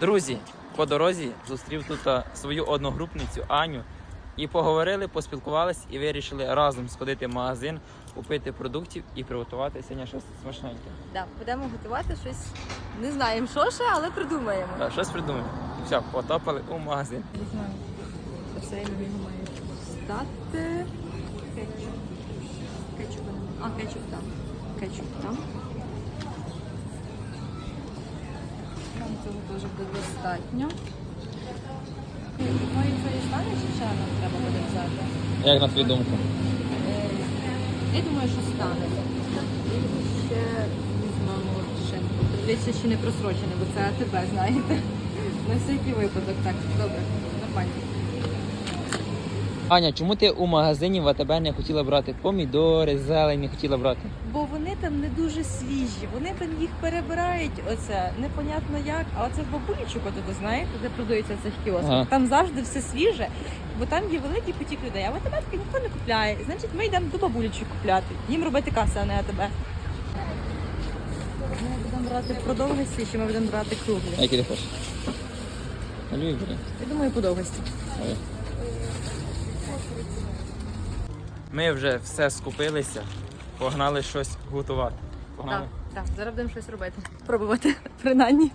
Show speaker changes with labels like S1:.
S1: Друзі, по дорозі зустрів тут свою одногрупницю Аню. І поговорили, поспілкувались і вирішили разом сходити в магазин, купити продуктів і приготувати сьогодні щось смачненьке.
S2: Да, будемо готувати щось. Не знаємо, що ще, але придумаємо.
S1: Так, щось придумаємо. Все, потопали у магазин.
S2: Не знаю. Це все время його має стати. Кетчуп. Кетчуп. А, кетчуп там. Кетчуп там. Нам цього теж буде достатньо. Ну це і стане, чи ще нам треба буде взяти?
S1: Як на твою думку?
S2: Е, Я думаю, що стане. Ще візьмемо шинку. Дивіться, чи не просрочене, бо це тебе, знаєте. На всякий випадок. Так, добре, нормально.
S1: Аня, чому ти у магазині в АТБ не хотіла брати помідори, зелень не хотіла брати?
S2: Бо вони там не дуже свіжі, вони там їх перебирають, оце непонятно як. А оце в бабулічок, отут, знаєте, де продаються цих кіосках,
S1: Ага.
S2: там завжди все свіже, бо там є великий потік людей. А в АТБ таки ніхто не купляє. Значить, ми йдемо до бабулічок купляти. Їм робити каси, а не АТБ. Ми будемо брати по довгості, чи ми будемо брати круглі.
S1: Які ти хочеш?
S2: Я думаю, по довгості.
S1: Ми вже все скупилися, погнали щось готувати. Погнали.
S2: Так, так, зараз будемо щось робити. Пробувати, принаймні.